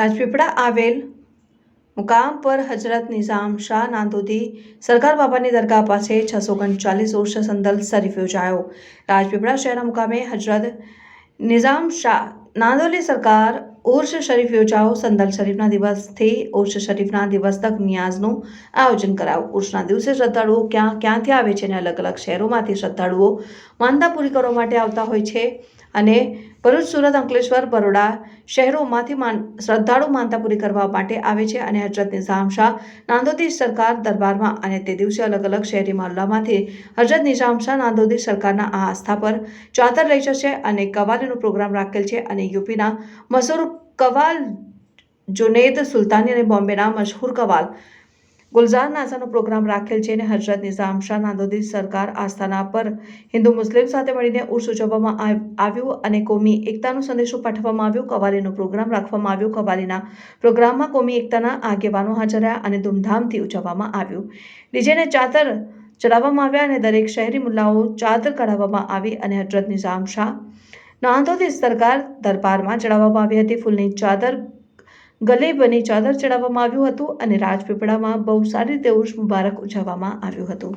રાજપીપળા આવેલ મુકામ પર હજરત નિઝામ શાહ નાંદોદી સરકાર બાબાની દરગાહ પાસે છસો ઓગણચાલીસ ઉર્ષ સંદલ શરીફ યોજાયો. રાજપીપળા શહેરના મુકામે હજરત નિઝામ શાહ નાંદોલી સરકાર ઉર્ષ શરીફ યોજાઓ. સંદલ શરીફના દિવસથી ઉર્ષ શરીફના દિવસ તક નિયાઝનું આયોજન કરાવો. ઉર્ષના દિવસે શ્રદ્ધાળુઓ ક્યાં ક્યાંથી આવે છે અને અલગ અલગ શહેરોમાંથી શ્રદ્ધાળુઓ માનતા પૂરી કરવા માટે આવતા હોય છે? અને ભરૂચ, સુરત, અંકલેશ્વર, બરોડા શહેરોમાંથી માન શ્રદ્ધાળુ માનતા પૂરી કરવા માટે આવે છે અને હજરત નિઝામ શાહ નાંદોદી સરકાર દરબારમાં અને તે દિવસે અલગ અલગ શહેરી મહોલ્લામાંથી હજરત નિઝામ શાહ નાંદોદી સરકારના આ આસ્થા પર ચાદર લઈ જશે અને કવાલીનો પ્રોગ્રામ રાખેલ છે અને યુપીના મશહૂર કવાલ, જુનેદ સુલતાની અને બોમ્બેના મશહૂર કવાલ. ગુલઝાર નાઝાનો પ્રોગ્રામ રાખેલ છે અને હજરત નિઝામ શાહ નાંદોદી સરકાર આસ્થાના પર હિન્દુ મુસ્લિમ સાથે મળીને ઉર્સ ઉજવવામાં આવ્યું અને કોમી એકતાનો સંદેશો પાઠવવામાં આવ્યો. કવાલીનો પ્રોગ્રામ રાખવામાં આવ્યો. કવાલીના પ્રોગ્રામમાં કોમી એકતાના આગેવાનો હાજર રહ્યા અને ધૂમધામથી ઉજવવામાં આવ્યું. ડીજેને ચાદર ચડાવવામાં આવ્યા અને દરેક શહેરી મુલ્લાઓ ચાદર કઢાવવામાં આવી અને હજરત નિઝામ શાહ નાંદોદ સરકાર દરબારમાં ચડાવવામાં આવી હતી. ફૂલની ચાદર, ગલે બની ચાદર ચડાવવામાં આવ્યું હતું અને રાજપીપળામાં બહુ સારી રીતે ઉર્ષ મુબારક ઉજવવામાં આવ્યું હતું.